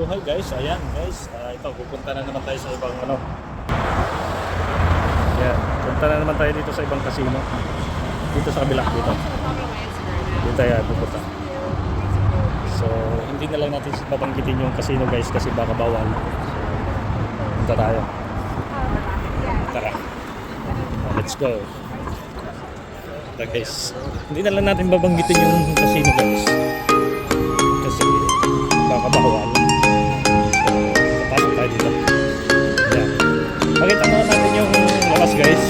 So hi guys, ayan guys, Ah, ito pupunta na naman tayo sa ibang ano. Yan, punta na naman tayo dito sa ibang casino. Dito sa kabila dito. Dito tayo pupunta. So hindi na lang natin babanggitin yung casino guys kasi baka bawal. So, punta tayo. Tara. Let's go. Ito guys. Hindi na lang natin babanggitin yung casino guys. Kasi baka bawal. So, papasok tayo dito. Ayan. Pakita mo natin yung labas guys.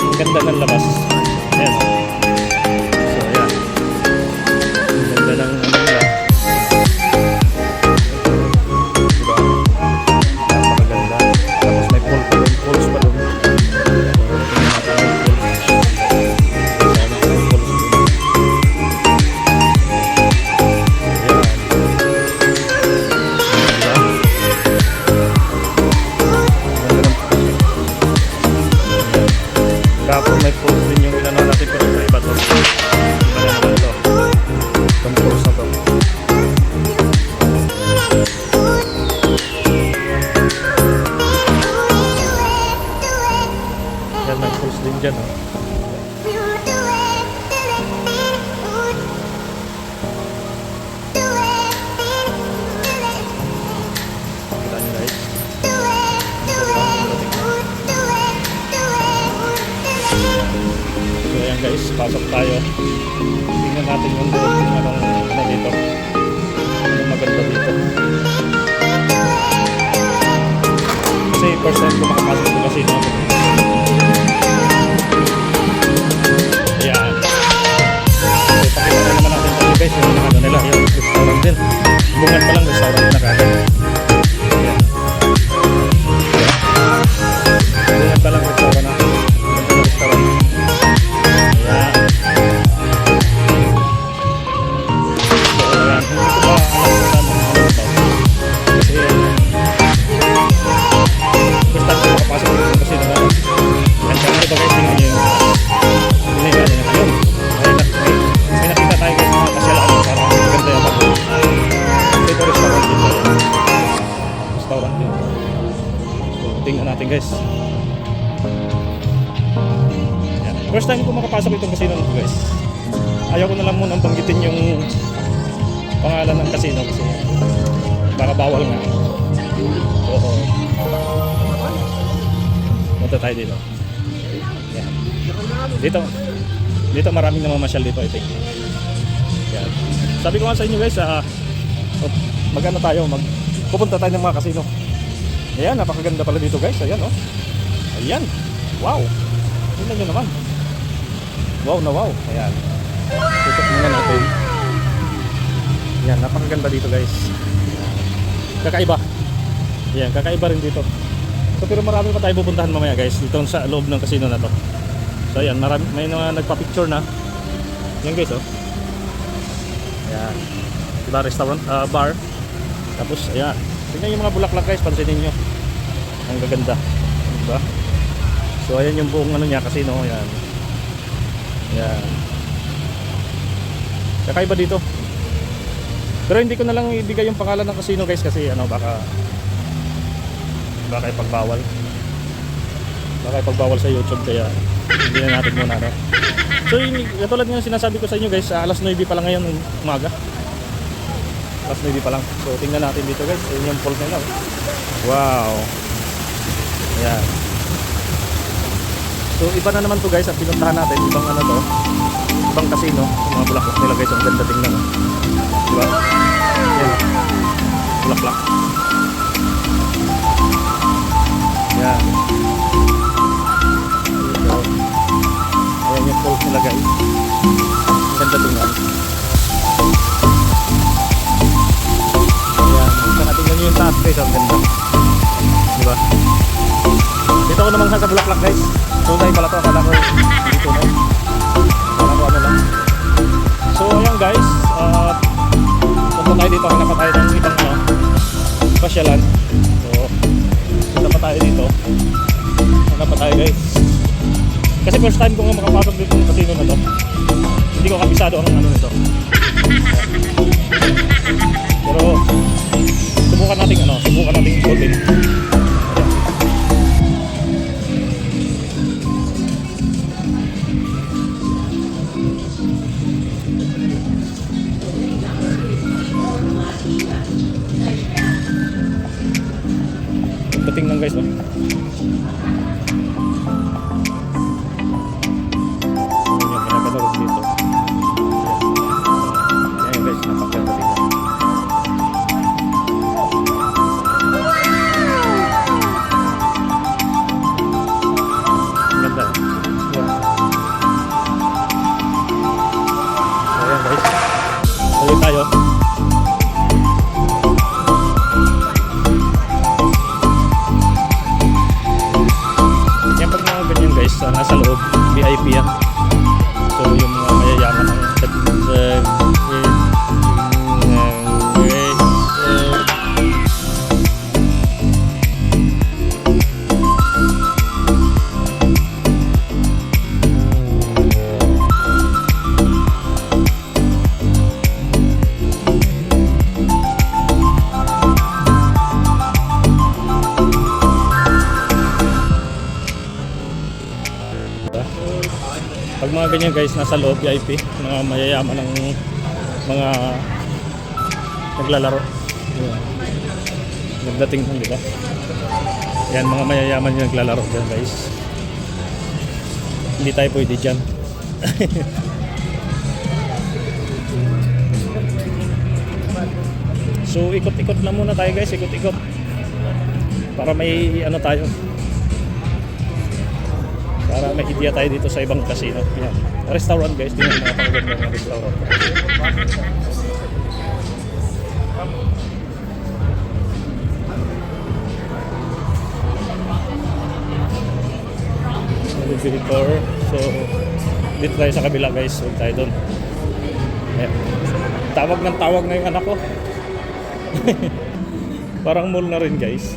Ang ganda ng labas. Ayan. Guys, pasok tayo. Tingnan natin yung loob ng anong ano dito. Anong maganda dito. Kasi first time ko makapasok sa casino. Ayan. Pakita na naman natin sa guys yung ano nila, yung restaurant din. Bungan pa lang restaurant na kagad. Guys. Yan. First time ko makapasok itong casino nito guys. Ayaw ko na lang munang banggitin yung pangalan ng casino kasi baka bawal nga. So, punta tayo dito. Yan. Dito, dito maraming namamasyal dito, I think. Yan. Sabi ko nga sa inyo guys, ah, uh, mag-ano tayo, mag pupunta tayo ng mga casino. Ayan, napakaganda pala dito guys. Ayan, oh. Ayan. Wow. Tingnan nyo naman. Wow na wow. Ayan. Tutok muna natin. Ayan, napakaganda dito guys. Kakaiba. Ayan, kakaiba rin dito. So, pero marami pa tayo pupuntahan mamaya guys. Dito sa loob ng casino na to. So ayan, marami, may mga nagpa-picture na. Yan guys, oh. Ayan. Diba, restaurant, ah, bar. Tapos, ayan. Tingnan yung mga bulaklak guys, pansinin nyo. Ang gaganda. Diba? So ayan yung buong ano niya casino, ayan. Ayan. Kakaiba dito. Pero hindi ko na lang ibigay yung pangalan ng casino guys kasi ano baka baka ipagbawal. Baka ipagbawal sa YouTube kaya hindi na natin muna no. So yun, katulad ng sinasabi ko sa inyo guys, ah, alas 9 pa lang ngayon ng umaga. Alas 9 pa lang. So tingnan natin dito guys, yun yung nila. oh. Wow. Ayan. So iba na naman to guys at pinuntahan natin ibang ano to ibang casino. Yung mga bulaklak nila guys ang ganda tingnan oh. diba? Yan bulaklak. Yan dito ayan yung falls nila guys. Ang ganda tingnan. Ayan. Saka tingnan nyo yung taas guys. Ang ganda dito ako naman sa bulaklak guys. Tunay pala to. Akala ko hindi tunay akala ko ano lang. So ayan guys. Uh, punta tayo dito. Hanap tayo ng ibang ano pasyalan. So punta pa tayo dito. Hanap pa tayo guys. Kasi first time ko nga makapasok dito ng casino na to. Hindi ko kabisado ang ano nito. Pero lang loob, VIP yan. So yung Mga ganyan guys, nasa loob VIP, mga mayayaman ng mga naglalaro. Yan. Ganda tingnan, di? Yan, mga mayayaman yung naglalaro dyan guys. Hindi tayo pwede dyan. so, ikot-ikot lang muna tayo guys, ikot-ikot. Para may ano tayo, para may tayo dito sa ibang casino. Yan. Restaurant guys, tingnan mga pagaganda ng restaurant. Elevator. So, dito tayo sa kabila guys. Huwag tayo doon. Ayan. Tawag ng tawag na yung anak ko. Parang mall na rin guys.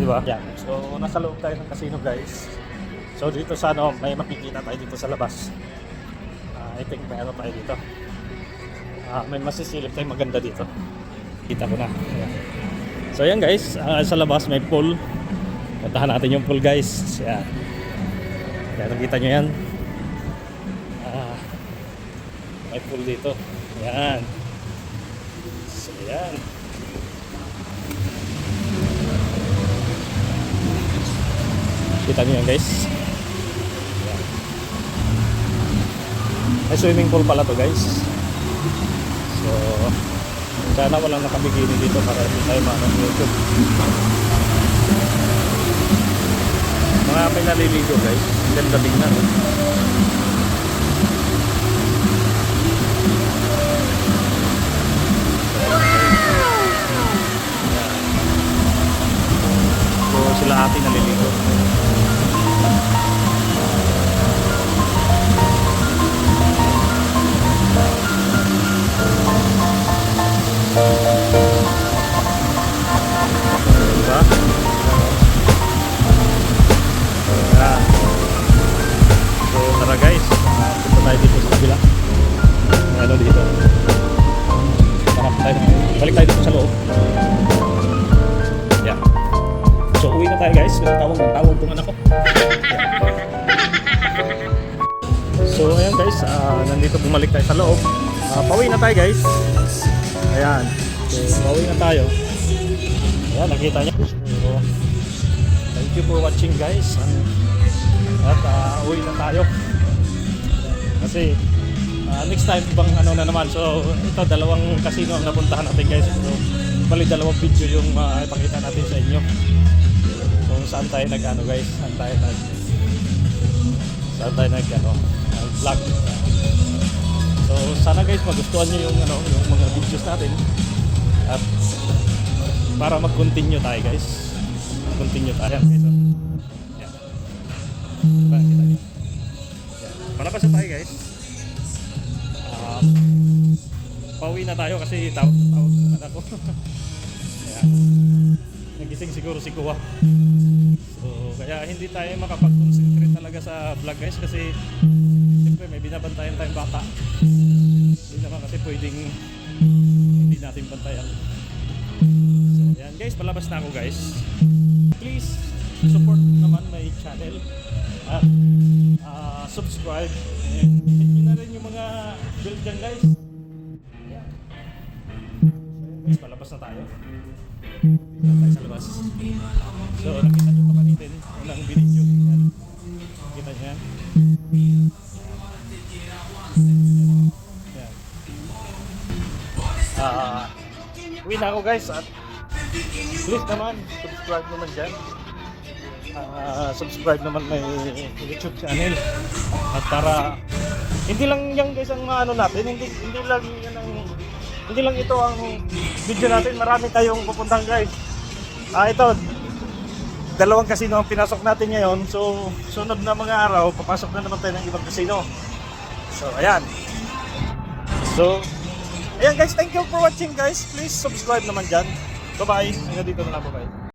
Di ba? Yan. So, nasa loob tayo ng casino guys. So, dito sa ano, may makikita tayo dito sa labas. Ah, I think may ano tayo dito. Ah, may masisilip tayo maganda dito. Kita ko na. So, yan guys. Ah, sa labas may pool. Puntahan natin yung pool guys. Yan. Kaya nakita nyo yan. Ah, may pool dito. Yan. So, yan. Kita niyo yan guys. May swimming pool pala to guys. So, sana walang nakabikini dito para hindi tayo maano ng YouTube. Mga may naliligo guys. Ang Ganda tingnan. oh. Sila ate naliligo. Tayo dito sa kabila. Ano dito? Hanap tayo. Balik tayo dito sa loob. Yeah. So uwi na tayo guys. Kasi tawag ng tawag tong anak ko. So ayan guys, ah, nandito bumalik tayo sa loob. Ah, pauwi na tayo guys. Ayan. So pauwi na tayo. Ayan, nakita niyo. So, thank you for watching guys. At ah, uwi na tayo. Kasi ah, next time ibang ano na naman. So ito dalawang casino ang napuntahan natin guys. So bali dalawang video yung uh, natin sa inyo. Kung saan tayo nag ano guys, saan tayo nag saan tayo nag ano, vlog. So sana guys magustuhan niyo yung ano, yung mga videos natin. At para mag-continue tayo guys. Continue tayo. Yan, guys, oh. Yan. Palabas na tayo guys. Um, pauwi na tayo kasi tawag tawag ng anak ko. Ayan. Nagising siguro si Kuwa. So, kaya hindi tayo makapag-concentrate talaga sa vlog guys kasi siyempre may binabantayan tayong bata. Hindi naman kasi pwedeng hindi natin bantayan. So, yan guys, palabas na ako guys. Please support naman my channel at ah, subscribe and hit nyo na rin yung mga bell dyan guys. Guys, palabas na tayo. Dito tayo sa labas. So, nakita nyo kapanitin, unang video. Yan. Kita nyo yan. Yan. Ah, uwi na ako guys at please naman, subscribe naman dyan. Ah, subscribe naman may YouTube channel. At para hindi lang yan guys ang ano natin, hindi hindi lang yan ang hindi lang ito ang video natin, marami tayong pupuntahan guys. Ah, ito dalawang casino ang pinasok natin ngayon. So, sunod na mga araw, papasok na naman tayo ng ibang casino. So, ayan. So, ayan guys, thank you for watching guys. Please subscribe naman dyan. Bye-bye. Hanggang dito na lang, bye-bye.